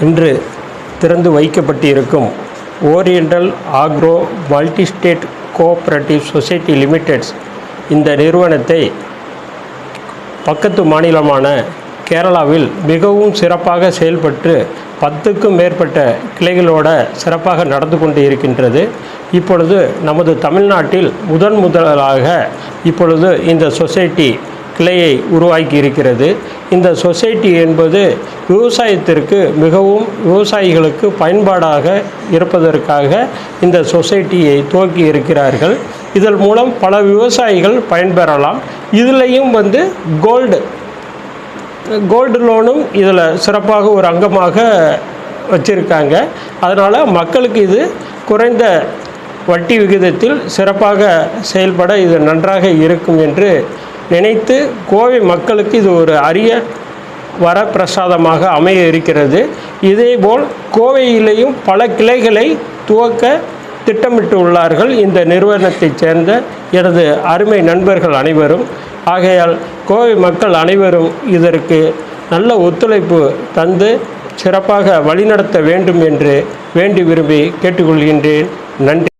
இன்று திறந்து வைக்கப்பட்டிருக்கும் Oriental Agro Multistate Cooperative Society Limiteds இந்த நிறுவனத்தை பக்கத்து மாநிலமான கேரளாவில் மிகவும் சிறப்பாக செயல்பட்டு பத்துக்கும் மேற்பட்ட கிளைகளோட சிறப்பாக நடந்து கொண்டு இருக்கின்றது இப்பொழுது நமது தமிழ்நாட்டில் முதன் முதலாக இப்பொழுது இந்த சொசைட்டி கிளையை உருவாக்கி இருக்கிறது இந்த சொசைட்டி என்பது விவசாயத்திற்கு மிகவும் விவசாயிகளுக்கு பயன்பாடாக இருப்பதற்காக இந்த சொசைட்டியை துவக்கி இருக்கிறார்கள். இதன் மூலம் பல விவசாயிகள் பயன்பெறலாம். இதுலேயும் வந்து கோல்டு கோல்டு லோனும் இதில் சிறப்பாக ஒரு அங்கமாக வச்சுருக்காங்க. அதனால் மக்களுக்கு இது குறைந்த வட்டி விகிதத்தில் சிறப்பாக செயல்பட இது நன்றாக இருக்கும் என்று நினைத்து கோவை மக்களுக்கு இது ஒரு அரிய வரப்பிரசாதமாக அமைய இருக்கிறது. இதேபோல் கோவையிலேயும் பல கிளைகளை துவக்க திட்டமிட்டு உள்ளார்கள். இந்த நிறுவனத்தைச் சேர்ந்த எனது அருமை நண்பர்கள் அனைவரும். ஆகையால் கோவை மக்கள் அனைவரும் இதற்கு நல்ல ஒத்துழைப்பு தந்து சிறப்பாக வழிநடத்த வேண்டும் என்று வேண்டி விரும்பி கேட்டுக்கொள்கின்றேன். நன்றி.